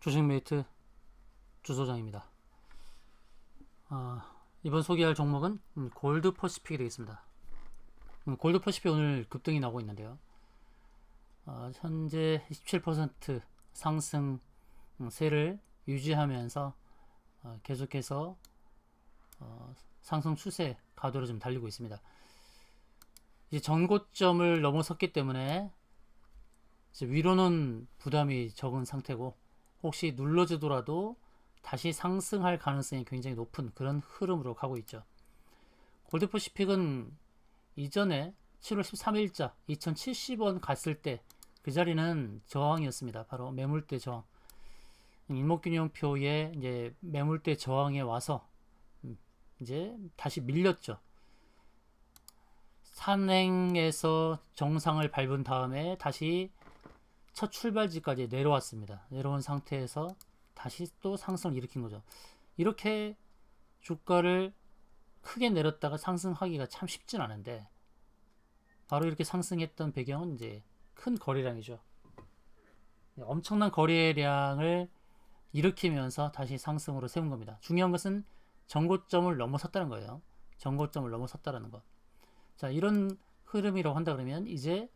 주식메이트 주소장입니다. 아, 이번 소개할 종목은 음, 골드 퍼시픽이 되겠습니다. 음, 골드 퍼시픽 오늘 급등이 나오고 있는데요. 어, 현재 27% 상승 음, 세를 유지하면서 어, 계속해서 어, 상승 추세 가도로 좀 달리고 있습니다. 이제 전고점을 넘어섰기 때문에 위로는 부담이 적은 상태고 혹시 눌러지더라도 다시 상승할 가능성이 굉장히 높은 그런 흐름으로 가고 있죠. 골드퍼시픽은 이전에 7월 13일자 2070원 갔을 때 그 자리는 저항이었습니다. 바로 매물대 저항. 일목균형표에 이제 매물대 저항에 와서 음, 이제 다시 밀렸죠. 산행에서 정상을 밟은 다음에 다시 첫 출발지까지 내려왔습니다. 내려온 상태에서 다시 또 상승을 일으킨 거죠. 이렇게 주가를 크게 내렸다가 상승하기가 참 쉽진 않은데 바로 이렇게 상승했던 배경은 이제 큰 거래량이죠. 엄청난 거래량을 일으키면서 다시 상승으로 세운 겁니다. 중요한 것은 정고점을 넘어섰다는 거예요. 정고점을 넘어섰다는 것. 자, 이런 흐름이라고 한다 그러면 이제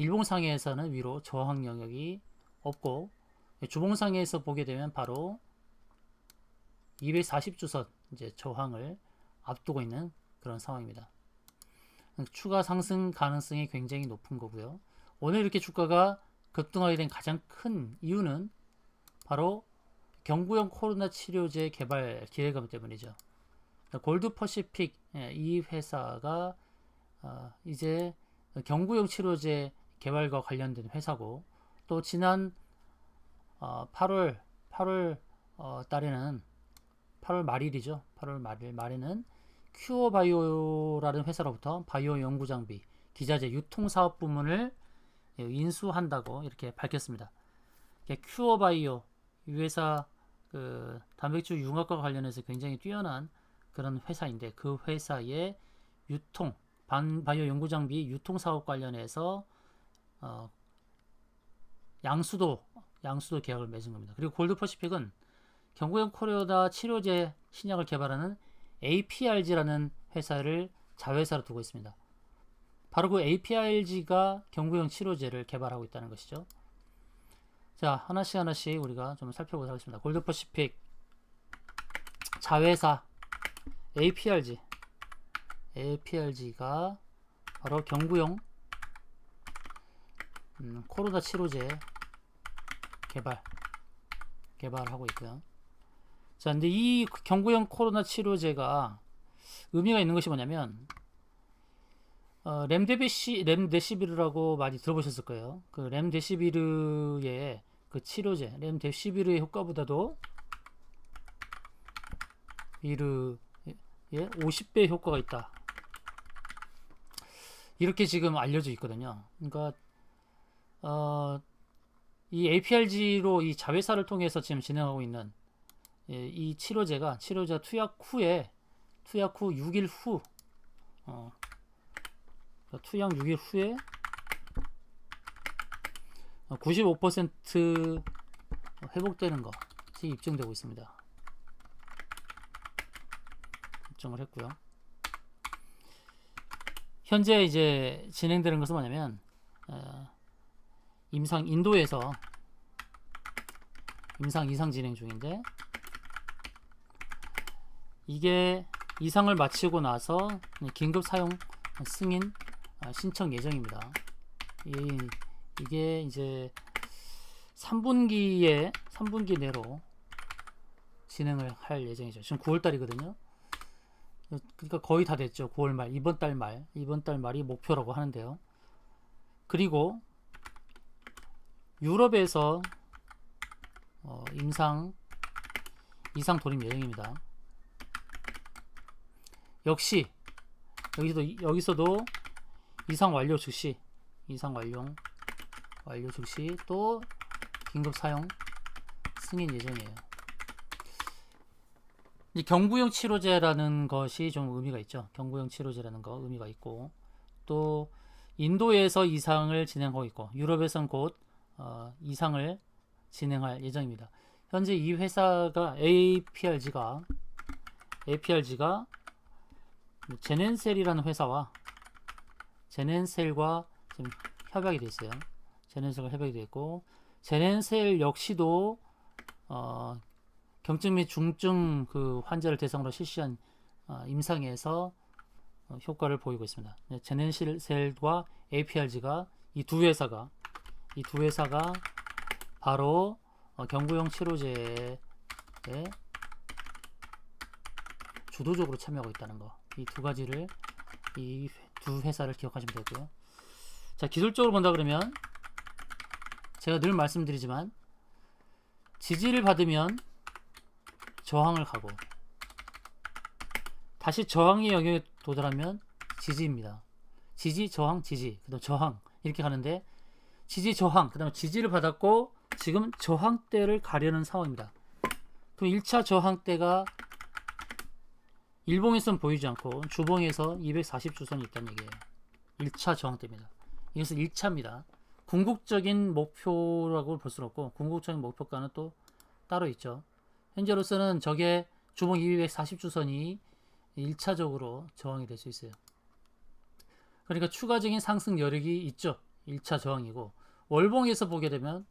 일봉상에서는 위로 저항 영역이 없고 주봉상에서 보게 되면 바로 240주선 이제 저항을 앞두고 있는 그런 상황입니다. 추가 상승 가능성이 굉장히 높은 거고요. 오늘 이렇게 주가가 급등하게 된 가장 큰 이유는 바로 경구용 코로나 치료제 개발 기대감 때문이죠. 골드 퍼시픽 예, 이 회사가 어, 이제 경구용 치료제 개발과 관련된 회사고 또 지난 어, 8월 8월 어, 달에는 8월 말일이죠. 8월 말일 말에는 큐어 바이오라는 회사로부터 바이오 연구 장비, 기자재 유통 사업 부문을 인수한다고 이렇게 밝혔습니다. 큐어 바이오 이 회사 그 단백질 융합과 관련해서 굉장히 뛰어난 그런 회사인데 그 회사의 유통 반 바이오 연구 장비 유통 사업 관련해서 어, 양수도 양수도 계약을 맺은 겁니다. 그리고 골드퍼시픽은 경구형 코로나 치료제 신약을 개발하는 APRG라는 회사를 자회사로 두고 있습니다. 바로 그 APRG가 경구형 치료제를 개발하고 있다는 것이죠. 자, 하나씩 하나씩 우리가 좀 살펴보도록 하겠습니다. 골드퍼시픽 자회사 APRG APRG가 바로 경구용 음, 코로나 치료제 개발 개발하고 있고요. 자, 근데 이 경구용 코로나 치료제가 의미가 있는 것이 뭐냐면 어, 렘데시비 렘데시비르라고 많이 들어보셨을 거예요. 그 렘데시비르의 그 치료제 렘데시비르의 효과보다도 비르의 50배 효과가 있다. 이렇게 지금 알려져 있거든요. 그러니까 어, 이 APRG로 이 자회사를 통해서 지금 진행하고 있는 예, 이 치료제가 치료제 투약 후에 투약 후 6일 후 어, 투약 6일 후에 95% 회복되는 것이 입증되고 있습니다. 입증을 했고요. 현재 이제 진행되는 것은 뭐냐면 어, 임상 인도에서 임상 이상 진행 중인데 이게 이상을 마치고 나서 긴급 사용 승인 아, 신청 예정입니다. 이, 이게 이제 3분기에 3분기 내로 진행을 할 예정이죠. 지금 9월 달이거든요. 그러니까 거의 다 됐죠. 9월 말, 이번 달 말, 이번 달 말이 목표라고 하는데요. 그리고 유럽에서 어, 임상 이상 돌입 예정입니다. 역시 여기서도 여기서도 이상 완료 즉시 이상 완료 완료 즉시 또 긴급 사용 승인 예정이에요. 이 경구용 치료제라는 것이 좀 의미가 있죠. 경구용 치료제라는 거 의미가 있고 또 인도에서 이상을 진행하고 있고 유럽에선 곧 어, 이상을 진행할 예정입니다. 현재 이 회사가 APRG가 APRG가 제넨셀이라는 회사와 제넨셀과 지금 협약이 돼 있어요. 제넨셀과 협약이 돼 있고 제넨셀 역시도 어, 경증 및 중증 그 환자를 대상으로 실시한 어, 임상에서 어, 효과를 보이고 있습니다. 네, 제넨셀과 APRG가 이 두 회사가 이 두 회사가 바로 어, 경구용 치료제에 주도적으로 참여하고 있다는 거. 이 두 가지를 이 두 회사를 기억하시면 되고요. 자, 기술적으로 본다 그러면 제가 늘 말씀드리지만 지지를 받으면 저항을 가고 다시 저항의 영역에 도달하면 지지입니다. 지지, 저항, 지지, 그다음 저항 이렇게 가는데 지지, 저항, 그다음에 지지를 받았고 지금 저항대를 가려는 상황입니다. 그럼 1차 저항대가 일봉에선 보이지 않고 주봉에서 240주선이 있다는 얘기예요. 1차 저항대입니다. 이것은 1차입니다. 궁극적인 목표라고 볼 수는 없고 궁극적인 목표가는 또 따로 있죠. 현재로서는 저게 주봉 240주선이 1차적으로 저항이 될 수 있어요. 그러니까 추가적인 상승 여력이 있죠. 1차 저항이고 월봉에서 보게 되면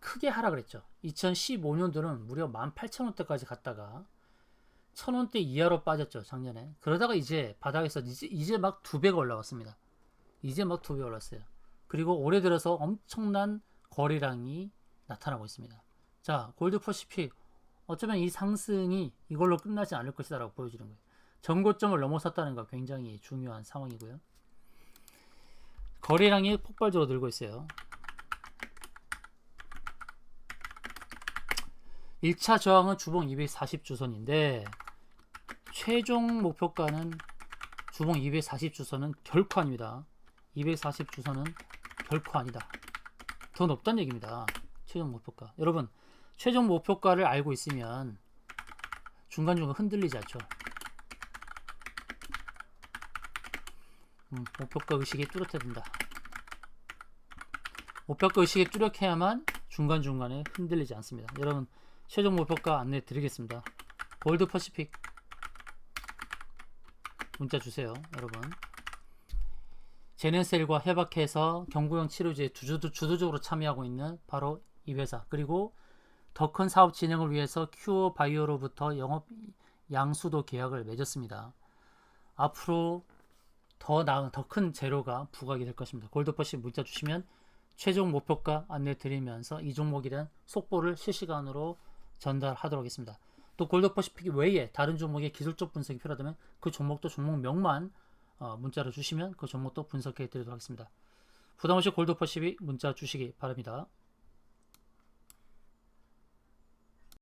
크게 하락을 했죠. 2015년도는 무려 18,000원대까지 갔다가 1,000원대 이하로 빠졌죠. 작년에. 그러다가 이제 바닥에서 이제, 이제 막 두 배가 올라왔습니다. 이제 막 두 배 올랐어요. 그리고 올해 들어서 엄청난 거래량이 나타나고 있습니다. 자, 골드 퍼시픽 어쩌면 이 상승이 이걸로 끝나지 않을 것이다라고 보여주는 거예요. 전고점을 넘어섰다는 거 굉장히 중요한 상황이고요. 거래량이 폭발적으로 늘고 있어요. 1차 저항은 주봉 240주선인데 최종 목표가는 주봉 240주선은 결코 아닙니다. 240주선은 결코 아니다. 더 높다는 얘기입니다. 최종 목표가. 여러분, 최종 목표가를 알고 있으면 중간중간 흔들리지 않죠. 음, 목표가 의식이 뚜렷해야 된다. 목표가 의식이 뚜렷해야만 중간중간에 흔들리지 않습니다. 여러분, 최종 목표가 안내 드리겠습니다. 골드 퍼시픽 문자 주세요, 여러분. 제넨셀과 협약해서 경구용 치료제 주도, 주도적으로 참여하고 있는 바로 이 회사 그리고 더 큰 사업 진행을 위해서 큐어 바이오로부터 영업 양수도 계약을 맺었습니다. 앞으로 더 나은 더 큰 재료가 부각이 될 것입니다. 골드퍼시 문자 주시면 최종 목표가 안내 드리면서 이 종목에 대한 속보를 실시간으로 전달하도록 하겠습니다. 또 골드퍼시픽 외에 다른 종목의 기술적 분석이 필요하다면 그 종목도 종목명만 어, 문자로 주시면 그 종목도 분석해 드리도록 하겠습니다. 부담없이 골드퍼시픽 문자 주시기 바랍니다.